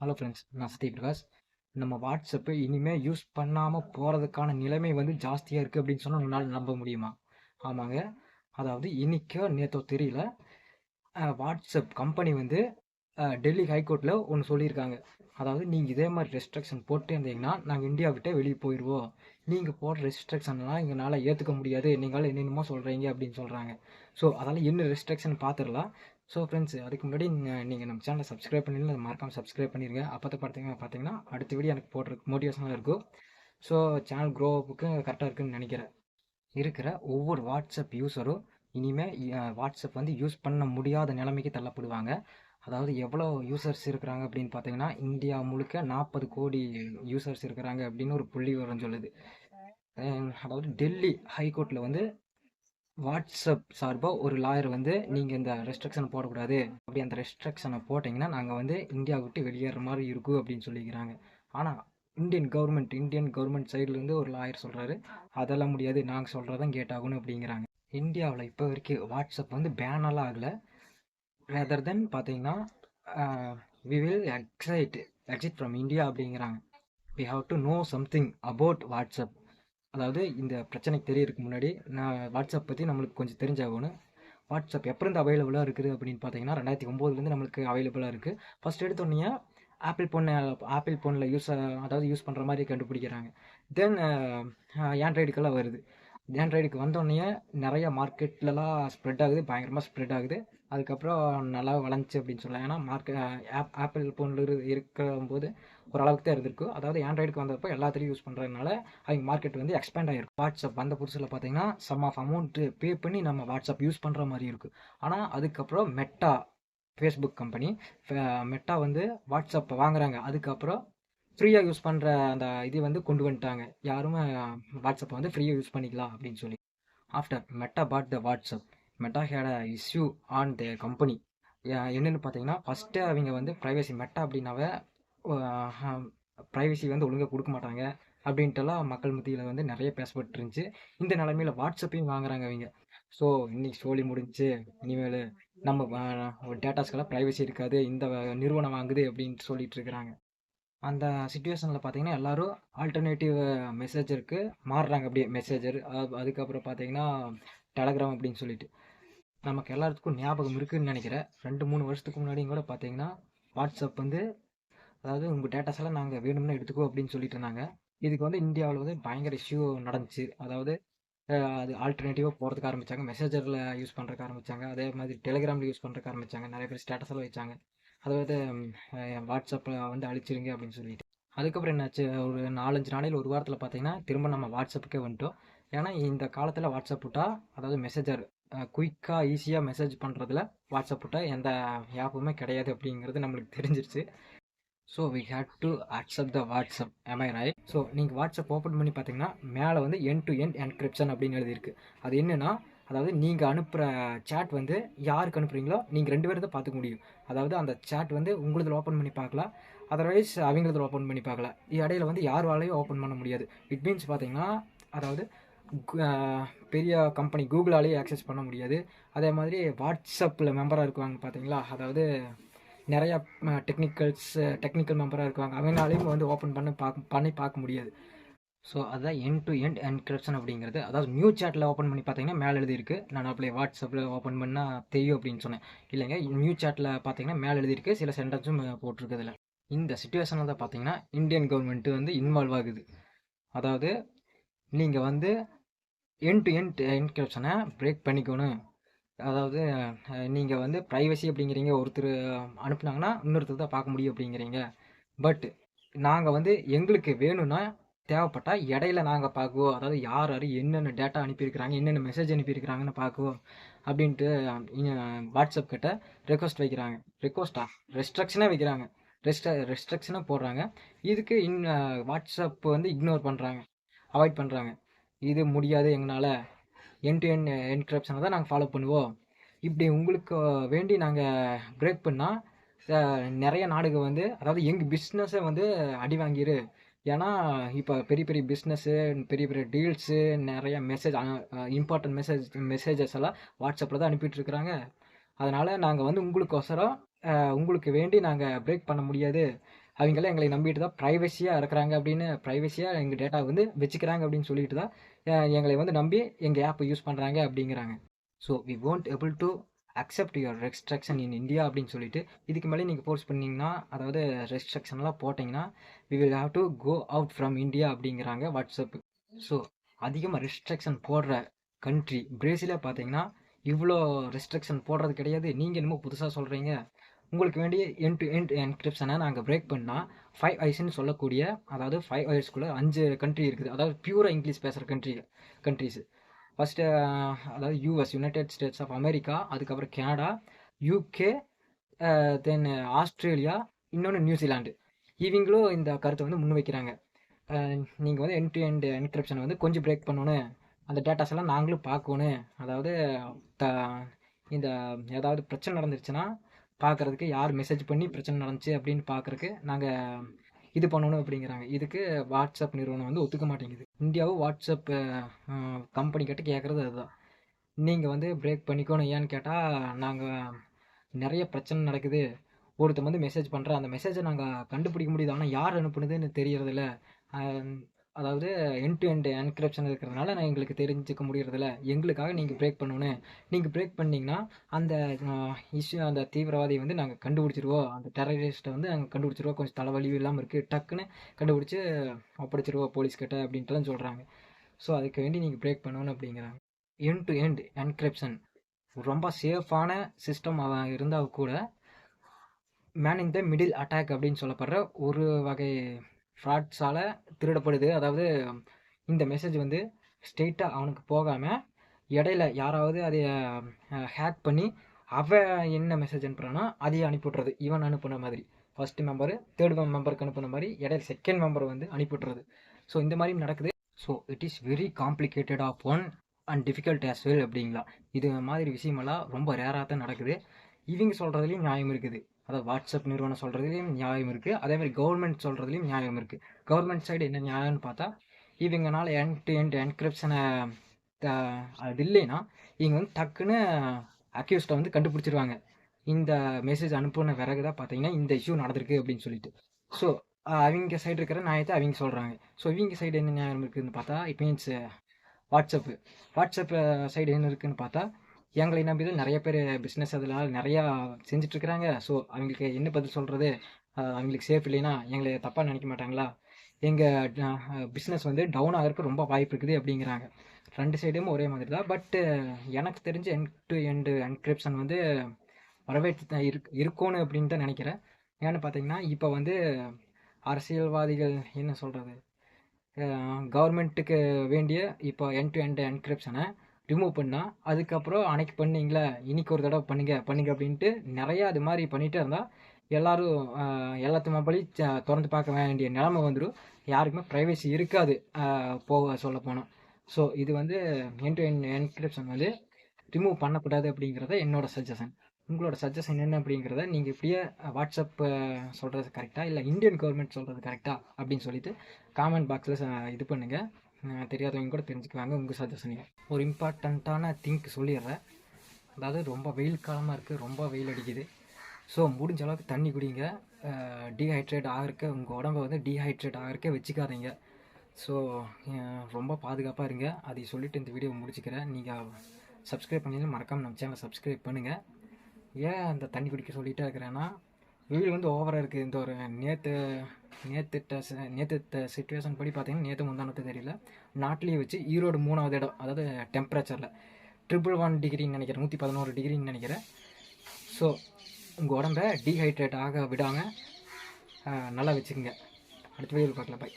Hello friends நான் சத்ய பிரகாஷ் நம்ம WhatsApp இனிமேல் யூஸ் பண்ணாமல் போகிறதுக்கான நிலைமை வந்து ஜாஸ்தியாக இருக்குது அப்படின்னு சொன்னால் உங்களால் நம்ப முடியுமா? ஆமாங்க. அதாவது இன்னைக்கோ நேற்றோ தெரியல வாட்ஸ்அப் கம்பெனி வந்து டெல்லி ஹைகோர்ட்டில் ஒன்று சொல்லியிருக்காங்க. அதாவது நீங்கள் இதே மாதிரி ரெஸ்ட்ரிக்ஷன் போட்டு இருந்தீங்கன்னா நாங்கள் இந்தியா விட்டே வெளியே போயிடுவோம் நீங்கள் போடுற ரெஸ்ட்ரிக்ஷன்லாம் எங்களால் ஏற்றுக்க முடியாது. நீங்கள் என்னென்னமோ சொல்கிறீங்க அப்படின்னு சொல்கிறாங்க ஸோ அதனால் என்ன ரெஸ்ட்ரிக்ஷன் பார்த்துடலாம் ஸோ ஃப்ரெண்ட்ஸ் அதுக்கு முன்னாடி நீங்கள் நம்ம சேனலை சப்ஸ்கிரைப் பண்ணிருந்தா மறக்காமல் சப்ஸ்கிரைப் பண்ணிடுங்க அப்போ தான் பார்த்தீங்கன்னா பார்த்தீங்கன்னா அடுத்த வீடியோ எனக்கு போடுறதுக்கு மோட்டிவேஷனாக இருக்கும். ஸோ சேனல் க்ரோவுக்கு கரெக்டாக இருக்குன்னு நினைக்கிறேன். இருக்கிற ஒவ்வொரு வாட்ஸ்அப் யூஸரும் இனிமேல் வாட்ஸ்அப் வந்து யூஸ் பண்ண முடியாத நிலைமைக்கு தள்ளப்படுவாங்க. அதாவது எவ்வளோ யூசர்ஸ் இருக்கிறாங்க அப்படின்னு பார்த்தீங்கன்னா இந்தியா முழுக்க நாற்பது கோடி யூசர்ஸ் இருக்கிறாங்க அப்படின்னு ஒரு புள்ளி வரும் சொல்லுது. அதாவது டெல்லி ஹைகோர்ட்டில் வந்து வாட்ஸ்அப் சார்பாக ஒரு லாயர் வந்து நீங்கள் இந்த ரெஸ்ட்ரிக்ஷனை போடக்கூடாது. அப்படி அந்த ரெஸ்ட்ரிக்ஷனை போட்டிங்கன்னா நாங்கள் வந்து இந்தியா விட்டு வெளியேற மாதிரி இருக்கும் அப்படின்னு சொல்லிக்கிறாங்க. ஆனால் இந்தியன் கவர்மெண்ட் இந்தியன் கவர்மெண்ட் சைட்லேருந்து ஒரு லாயர் சொல்கிறாரு அதெல்லாம் முடியாது நாங்கள் சொல்கிறதான் கேட்டாகணும் அப்படிங்கிறாங்க. இந்தியாவில் இப்போ வரைக்கும் வாட்ஸ்அப் வந்து பேனெல்லாம் ஆகலை. ரேதர் தென் பார்த்தீங்கன்னா we will excite exit from India அப்படிங்கிறாங்க. We have to know something about WhatsApp. அதாவது இந்த பிரச்சனைக்கு தெரியறதுக்கு முன்னாடி நான் வாட்ஸ்அப் பற்றி நம்மளுக்கு கொஞ்சம் தெரிஞ்சாகணும். வாட்ஸ்அப் எப்போருந்து அவைலபிளாக இருக்குது அப்படின்னு பார்த்தீங்கன்னா ரெண்டாயிரத்தி ஒம்போதுலேருந்து நம்மளுக்கு அவைலபிளாக இருக்குது ஃபஸ்ட் எடுத்தோடனே ஆப்பிள் ஃபோன் ஆப்பிள் ஃபோனில் யூஸ் அதாவது யூஸ் பண்ணுற மாதிரி கண்டுபிடிக்கிறாங்க. தென் ஆண்ட்ராய்டுக்கெல்லாம் வருது. ஆண்ட்ராய்டுக்கு வந்தோடனே நிறைய மார்க்கெட்லலாம் ஸ்ப்ரெட் ஆகுது பயங்கரமாக ஸ்ப்ரெட் ஆகுது. அதுக்கப்புறம் நல்லா வளர்ந்துச்சு அப்படின்னு சொல்லலாம். ஏன்னா மார்க்கெட் ஆப் ஆப்பிள் ஃபோனில் இருக்கும்போது ஓரளவுக்கு தான் இருந்திருக்கு. அதாவது ஆண்ட்ராய்டுக்கு வந்தப்போ எல்லாத்துலேயும் யூஸ் பண்ணுறதுனால அவங்க மார்க்கெட் வந்து எக்ஸ்பேண்ட் ஆகிருக்கும் வாட்ஸ்அப் வந்த புதுசில் பார்த்தீங்கன்னா சம் ஆஃப் அமௌண்ட்டு பே பண்ணி நம்ம வாட்ஸ்அப் யூஸ் பண்ணுற மாதிரி இருக்குது ஆனால் அதுக்கப்புறம் மெட்டா ஃபேஸ்புக் கம்பெனி மெட்டா வந்து வாட்ஸ்அப் வாங்குறாங்க. அதுக்கப்புறம் ஃப்ரீயாக யூஸ் பண்ணுற அந்த இது வந்து கொண்டு வந்துட்டாங்க. யாருமே வாட்ஸ்அப்பை வந்து ஃப்ரீயாக யூஸ் பண்ணிக்கலாம் அப்படின்னு சொல்லி. After Meta bought the WhatsApp Meta had a issue on the company என்னென்னு பார்த்தீங்கன்னா ஃபஸ்ட்டு அவங்க வந்து ப்ரைவசி மெட்டா அப்படின்னாவே ப்ரைவசி வந்து ஒழுங்காக கொடுக்க மாட்டாங்க அப்படின்ட்டுலாம் மக்கள் மத்தியில் வந்து நிறைய பேசப்பட்டு இருந்துச்சு. இந்த நிலமையில வாட்ஸ்அப்பையும் வாங்குறாங்க அவங்க. ஸோ இன்னைக்கு சோழி முடிஞ்சு இனிமேல் நம்ம டேட்டாஸ்க்கெல்லாம் ப்ரைவசி இருக்காது இந்த நிறுவனம் வாங்குது அப்படின்னு சொல்லிட்டு இருக்கிறாங்க. அந்த சுச்சுவேஷனில் பார்த்தீங்கன்னா எல்லாரும் ஆல்டர்னேட்டிவ் மெசேஜருக்கு மாறுறாங்க அப்படியே மெசேஜர் அதுக்கப்புறம் பார்த்தீங்கன்னா டெலகிராம் அப்படின்னு சொல்லிட்டு. நமக்கு எல்லாத்துக்கும் ஞாபகம் இருக்குதுன்னு நினைக்கிறேன். ரெண்டு மூணு வருஷத்துக்கு முன்னாடியும் கூட பார்த்தீங்கன்னா வாட்ஸ்அப் வந்து அதாவது உங்கள் டேட்டாஸ் எல்லாம் நாங்கள் வேணும்னு எடுத்துக்கோ அப்படின்னு சொல்லிட்டு இருந்தாங்க. இதுக்கு வந்து இந்தியாவில் வந்து பயங்கர இஷ்யூ நடந்துச்சு. அதாவது அது ஆல்டர்னேட்டிவாக போகிறதுக்கு ஆரம்பித்தாங்க மெசேஜரில் யூஸ் பண்ணுறதுக்கு ஆரம்பித்தாங்க அதே மாதிரி டெலிகிராமில் யூஸ் பண்ணுறதுக்கு ஆரம்பித்தாங்க நிறைய பேர் ஸ்டேட்டஸெல்லாம் வச்சாங்க. அதாவது வாட்ஸ்அப்பில் வந்து அழிச்சிருங்க அப்படின்னு சொல்லிட்டு. அதுக்கப்புறம் என்னாச்சு? ஒரு நாலஞ்சு நாளையில் ஒரு வாரத்தில் பார்த்தீங்கன்னா திரும்ப நம்ம வாட்ஸ்அப்புக்கே வந்துட்டோம். ஏன்னா இந்த காலத்தில் வாட்ஸ்அப் விட்டால் அதாவது மெசேஜர் குயிக்காக ஈஸியாக மெசேஜ் பண்ணுறதுல வாட்ஸ்அப் விட்டால் எந்த ஆப்புமே கிடையாது அப்படிங்கிறது நம்மளுக்கு தெரிஞ்சிருச்சு. So we had to accept the WhatsApp Mi ராய் ஸோ நீங்கள் வாட்ஸ்அப் ஓப்பன் பண்ணி பார்த்தீங்கன்னா மேலே வந்து என் டு என் என்கிரிப்ஷன் அப்படின்னு எழுதியிருக்கு. அது என்னென்னா அதாவது நீங்கள் அனுப்புகிற சேட் வந்து யாருக்கு அனுப்புகிறீங்களோ நீங்கள் ரெண்டு பேரும் தான் பார்த்துக்க முடியும். அதாவது அந்த சேட் வந்து உங்களுதில் ஓப்பன் பண்ணி பார்க்கலாம். அதர்வைஸ் அவங்களதில் ஓப்பன் பண்ணி பார்க்கலாம். இடையில வந்து யார் வாழையும் ஓப்பன் பண்ண முடியாது. இட் மீன்ஸ் பார்த்தீங்கன்னா அதாவது பெரிய கம்பெனி கூகுளாலேயே ஆக்சஸ் பண்ண முடியாது. அதே மாதிரி வாட்ஸ்அப்பில் மெம்பராக இருக்குவாங்க பார்த்தீங்களா அதாவது நிறையா டெக்னிக்கல்ஸ் டெக்னிக்கல் மெம்பராக இருக்குவாங்க அவங்களாலையும் வந்து ஓப்பன் பண்ண பார்க்க பண்ணி பார்க்க முடியாது. ஸோ அதான் என் டு எண்ட் என்கிரிப்ஷன் அப்படிங்கிறது. அதாவது நியூ சேட்டில் ஓப்பன் பண்ணி பார்த்தீங்கன்னா மேலே எழுதியிருக்கு. நான் அப்படியே வாட்ஸ்அப்பில் ஓப்பன் பண்ணால் தெரியும் அப்படின்னு சொன்னேன். இல்லைங்க நியூ சேட்டில் பார்த்தீங்கன்னா மேலே எழுதியிருக்கு. சில சென்டென்ஸும் போட்டிருக்குதுல இந்த சுச்சுவேஷனில் தான் பார்த்தீங்கன்னா இந்தியன் கவர்மெண்ட்டு வந்து இன்வால்வ் ஆகுது. அதாவது நீங்கள் வந்து என் டு எண்ட் என்கிரிப்ஷனை பிரேக் பண்ணிக்கணும். அதாவது நீங்கள் வந்து ப்ரைவசி அப்படிங்கிறீங்க ஒருத்தர் அனுப்புனாங்கன்னா இன்னொருத்தர் தான் பார்க்க முடியும் அப்படிங்கிறீங்க. பட் நாங்கள் வந்து எங்களுக்கு வேணும்னா தேவைப்பட்டால் இடையில நாங்கள் பார்க்குவோம். அதாவது யார் யார் என்னென்ன டேட்டா அனுப்பியிருக்கிறாங்க என்னென்ன மெசேஜ் அனுப்பியிருக்கிறாங்கன்னு பார்க்குவோம். அப்படின்ட்டு வாட்ஸ்அப் கிட்ட ரெக்வஸ்ட் வைக்கிறாங்க. ரெக்வஸ்டா ரெஸ்ட்ரக்ஷனே வைக்கிறாங்க. ரெஸ்ட் ரெஸ்ட்ரக்ஷனாக போடுறாங்க. இதுக்கு இன் வாட்ஸ்அப் வந்து இக்னோர் பண்ணுறாங்க அவாய்ட் பண்ணுறாங்க இது முடியாது எங்களால். என் டு என் என்கிரிப்ஷனை தான் நாங்கள் ஃபாலோ பண்ணுவோம். இப்படி உங்களுக்கு வேண்டி நாங்கள் பிரேக் பண்ணால் நிறைய நாடுகள் வந்து அதாவது எங்கள் பிஸ்னஸை வந்து அடி வாங்கிடு ஏன்னா இப்போ பெரிய பெரிய பிஸ்னஸ்ஸு பெரிய பெரிய டீல்ஸு நிறைய மெசேஜ் இம்பார்ட்டன்ட் மெசேஜ் மெசேஜஸ் எல்லாம் வாட்ஸ்அப்பில் தான் அனுப்பிட்டுருக்குறாங்க அதனால் நாங்கள் வந்து உங்களுக்கோசரம் உங்களுக்கு வேண்டி நாங்கள் பிரேக் பண்ண முடியாது. அவங்களாம் எங்களை நம்பிட்டு தான் ப்ரைவசியாக இருக்கிறாங்க அப்படின்னு ப்ரைவசியாக எங்கள் டேட்டா வந்து வச்சுக்கிறாங்க அப்படின்னு சொல்லிட்டு தான் எங்களை வந்து நம்பி எங்கள் ஆப்பை யூஸ் பண்ணுறாங்க அப்படிங்கிறாங்க. So we won't able to accept your restriction in India அப்படின்னு சொல்லிட்டு இதுக்கு மேலே நீங்கள் ஃபோர்ஸ் பண்ணிங்கன்னா அதாவது ரெஸ்ட்ரிக்ஷன்லாம் போட்டிங்கன்னா we will have to go out from India அப்படிங்கிறாங்க வாட்ஸ்அப் ஸோ அதிகமாக ரெஸ்ட்ரிக்ஷன் போடுற கண்ட்ரி பிரேசிலே பார்த்தீங்கன்னா இவ்வளோ ரெஸ்ட்ரிக்ஷன் போடுறது கிடையாது. நீங்கள் என்னமோ புதுசாக சொல்கிறீங்க உங்களுக்கு வேண்டிய என் டு எண்ட் என்கிரிப்ஷனை நாங்கள் பிரேக் பண்ணால் ஃபைவ் ஐஸ்ன்னு சொல்லக்கூடிய அதாவது ஃபைவ் ஐஸ்க்குள்ளே அஞ்சு கண்ட்ரி இருக்குது. அதாவது பியூராக இங்கிலீஷ் பேசுகிற கண்ட்ரி கண்ட்ரிஸு ஃபஸ்ட்டு uh, அதாவது US United States of America அதுக்கப்புறம் கனடா யூகே தென் ஆஸ்திரேலியா இன்னொன்று நியூசிலாண்டு இவங்களும் இந்த கருத்தை வந்து முன்வைக்கிறாங்க uh, நீங்கள் வந்து என் டு எண்ட் என்கிரிப்ஷனை வந்து கொஞ்சம் பிரேக் பண்ணணும் அந்த டேட்டாஸ் எல்லாம் நாங்களும் பார்க்கணும் அதாவது த இந்த ஏதாவது பிரச்சனை நடந்துருச்சுன்னா பார்க்குறதுக்கு யார் மெசேஜ் பண்ணி பிரச்சனை நடந்துச்சு அப்படின்னு பார்க்குறதுக்கு நாங்கள் இது பண்ணணும் அப்படிங்கிறாங்க. இதுக்கு வாட்ஸ்அப் நிறுவனம் வந்து ஒத்துக்க மாட்டேங்குது. இந்தியாவும் வாட்ஸ்அப் கம்பெனி கிட்ட கேட்குறது அதுதான். நீங்கள் வந்து பிரேக் பண்ணிக்கணும் ஏன்னு கேட்டால் நாங்கள் நிறைய பிரச்சனை நடக்குது. ஒருத்தன் வந்து மெசேஜ் பண்ணுற அந்த மெசேஜை நாங்கள் கண்டுபிடிக்க முடியுது. ஆனால் யார் அனுப்புனதுன்னு தெரியறதில்ல. அஹ் அதாவது என் டு எண்ட் என்கிரிப்ஷன் இருக்கிறதுனால நான் எங்களுக்கு தெரிஞ்சுக்க முடியறதில்ல. எங்களுக்காக நீங்கள் பிரேக் பண்ணணும். நீங்கள் பிரேக் பண்ணிங்கன்னா அந்த இஷ்யூ அந்த தீவிரவாதியை வந்து நாங்கள் கண்டுபிடிச்சிருவோம். அந்த டெரரிஸ்ட்டை வந்து நாங்கள் கண்டுபிடிச்சிருவோம். கொஞ்சம் தலைவலி இல்லாமல் இருக்குது டக்குன்னு கண்டுபிடிச்சி ஒப்படைச்சிருவோம் போலீஸ்கிட்ட அப்படின்ட்டுலாம் சொல்கிறாங்க ஸோ அதுக்கு வேண்டி நீங்கள் பிரேக் பண்ணணும் அப்படிங்கிறாங்க. என் டு எண்ட் என்கிரிப்ஷன் ரொம்ப சேஃபான சிஸ்டம் இருந்தால் கூட man in the middle attack அப்படின்னு சொல்லப்படுற ஒரு வகை ஃப்ராட்ஸால் திருடப்படுது. அதாவது இந்த மெசேஜ் வந்து ஸ்ட்ரெயிட்டாக அவனுக்கு போகாமல் இடையில யாராவது அதை ஹேக் பண்ணி அவன் என்ன மெசேஜ் அனுப்புகிறானோ அதையே அனுப்பிவிட்றது இவன் அனுப்புன மாதிரி. ஃபர்ஸ்ட் மெம்பரு தேர்ட் மெம்பருக்கு அனுப்புன மாதிரி இடையில செகண்ட் மெம்பர் வந்து அனுப்பிவிட்றது ஸோ இந்த மாதிரி நடக்குது. So it is very complicated of one and difficult as well அப்படிங்களா? இது மாதிரி விஷயமெல்லாம் ரொம்ப ரேராக தான் நடக்குது. இவங்க சொல்கிறதுலையும் நியாயம் இருக்குது. அதாவது வாட்ஸ்அப் நிறுவனம் சொல்கிறதுலையும் நியாயம் இருக்குது அதே மாதிரி கவர்மெண்ட் சொல்கிறதுலையும் நியாயம் இருக்குது கவர்மெண்ட் சைடு என்ன நியாயம்னு பார்த்தா இவங்கனால என் டு எண்ட் என்கிரிப்ஷனை அது இல்லைன்னா இவங்க வந்து டக்குன்னு அக்யூஸ்டை வந்து கண்டுபிடிச்சிருவாங்க. இந்த மெசேஜ் அனுப்புன பிறகு தான் பார்த்தீங்கன்னா இந்த இஷ்யூ நடந்திருக்கு அப்படின்னு சொல்லிட்டு. ஸோ அவங்க சைடு இருக்கிற நியாயத்தை அவங்க சொல்கிறாங்க ஸோ இவங்க சைடு என்ன நியாயம் இருக்குதுன்னு பார்த்தா it means WhatsApp. WhatsApp side என்ன இருக்குதுன்னு பார்த்தா எங்களை நம்பி தான் நிறைய பேர் பிஸ்னஸ் அதில் நிறையா செஞ்சிட்ருக்கிறாங்க ஸோ அவங்களுக்கு என்ன பதில் சொல்கிறது அவங்களுக்கு சேஃப் இல்லைன்னா எங்களை தப்பாக நினைக்க மாட்டாங்களா? எங்கள் பிஸ்னஸ் வந்து டவுன் ஆகிறதுக்கு ரொம்ப வாய்ப்பு இருக்குது அப்படிங்கிறாங்க. ரெண்டு சைடும் ஒரே மாதிரி தான். பட்டு எனக்கு தெரிஞ்ச என் டு எண்டு என்கிரிப்ஷன் வந்து வரவேற்று தான் இருக் இருக்கணும் அப்படின்னு தான் நினைக்கிறேன். ஏன்னு பார்த்தீங்கன்னா இப்போ வந்து அரசியல்வாதிகள் என்ன சொல்கிறது கவர்மெண்ட்டுக்கு வேண்டிய இப்போ என் டு எண்ட் என்கிரிப்ஷனை ரிமூவ் பண்ணால் அதுக்கப்புறம் அன்னைக்கு பண்ணிங்களே இன்னைக்கு ஒரு தடவை பண்ணுங்க பண்ணுங்க அப்படின்ட்டு நிறையா அது மாதிரி பண்ணிகிட்டே இருந்தால் எல்லோரும் ஆஹ், எல்லாத்து மொபைலையும் ச- திறந்து பார்க்க வேண்டிய நிலைமை வந்துடும் யாருக்குமே ப்ரைவசி இருக்காது போக சொல்ல போனால் ஸோ இது வந்து என் டு என் என்கிரிப்ஷன் வந்து ரிமூவ் பண்ணக்கூடாது அப்படிங்கிறத என்னோட சஜஷன் உங்களோட சஜஷன் என்ன அப்படிங்கிறத நீங்கள் இப்படியே வாட்ஸ்அப் சொல்கிறது கரெக்டாக இல்லை இந்தியன் கவர்மெண்ட் சொல்கிறது கரெக்டாக அப்படின்னு சொல்லிட்டு காமெண்ட் பாக்ஸில் இது பண்ணுங்கள் தெரியாதவங்க கூட தெரிஞ்சுக்குவாங்க உங்கள் சஜஷனையும் ஒரு இம்பார்ட்டண்ட்டான திங்க் சொல்லிடுறேன். அதாவது ரொம்ப வெயில் காலமாக இருக்குது ரொம்ப வெயில் அடிக்குது. ஸோ முடிஞ்ச அளவுக்கு தண்ணி குடிங்க. டீஹைட்ரேட் ஆகிறக்க உங்கள் உடம்ப வந்து டீஹைட்ரேட் ஆகிறக்க வச்சுக்காதீங்க. ஸோ ரொம்ப பாதுகாப்பாக இருங்க. அதை சொல்லிவிட்டு இந்த வீடியோ முடிச்சுக்கிறேன். நீங்கள் சப்ஸ்கிரைப் பண்ணிங்கன்னா மறக்காமல் நம்ம சேனலை சப்ஸ்கிரைப் பண்ணுங்கள் ஏன் அந்த தண்ணி குடிக்க சொல்லிகிட்டே இருக்கிறேன்னா வெயில் வந்து ஓவராக இருக்குது இந்த ஒரு நேற்று நேற்று நேற்று சுச்சுவேஷன் படி பார்த்தீங்கன்னா நேற்று முந்தானத்து தெரியல. நாட்டிலேயே வச்சு ஈரோடு மூணாவது இடம் அதாவது டெம்பரேச்சரில் ட்ரிபிள் ஒன் டிகிரின்னு நினைக்கிறேன். நூற்றி பதினோரு டிகிரின்னு நினைக்கிறேன். ஸோ உங்கள் உடம்ப டீஹைட்ரேட் ஆக விடாமல் நல்லா வச்சுக்கோங்க. அடுத்த வீடியோவில் பார்க்கலாம். பை